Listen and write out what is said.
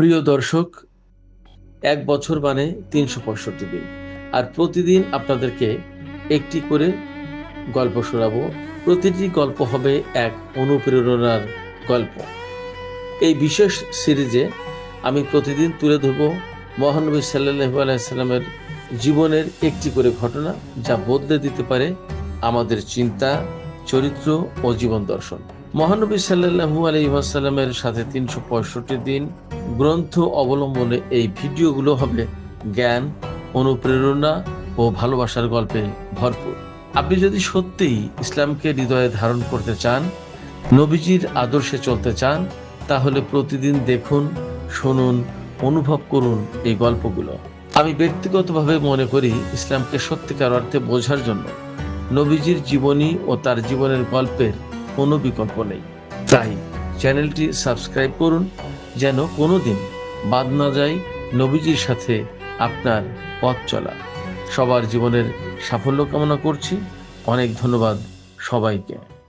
প্রিয় দর্শক, এক বছর মানে তিনশো পঁয়ষট্টি দিন। আর প্রতিদিন আপনাদেরকে একটি করে গল্প শোনাবো। প্রতিটি গল্প হবে এক অনুপ্রেরণার গল্প। এই বিশেষ সিরিজে আমি প্রতিদিন তুলে ধরব মহানবী সাল্লাহু আলাইসাল্লামের জীবনের একটি করে ঘটনা যা বদলে দিতে পারে আমাদের চিন্তা, চরিত্র ও জীবন দর্শন। মহানবী সাল্লাহু আলহিহাসাল্লামের সাথে তিনশো পঁয়ষট্টি দিন গ্রন্থ অবলম্বনে এই ভিডিওগুলো হবে জ্ঞান, অনুপ্রেরণা ও ভালোবাসার গল্পে ভরপুর। আপনি যদি সত্যিই ইসলামকে হৃদয়ে ধারণ করতে চান, নবীজির আদর্শে চলতে চান, তাহলে প্রতিদিন দেখুন, শুনুন, অনুভব করুন এই গল্পগুলো। আমি ব্যক্তিগতভাবে মনে করি ইসলামকে সত্যিকার অর্থে বোঝার জন্য নবীজির জীবনী ও তার জীবনের গল্পের কোনো বিকল্প নেই। তাই চ্যানেলটি সাবস্ক্রাইব করুন যেন কোনো দিন বাদ না যায় নবীজির সাথে আপনার পথ চলা। সবার জীবনের সাফল্য কামনা করছি। অনেক ধন্যবাদ সবাইকে।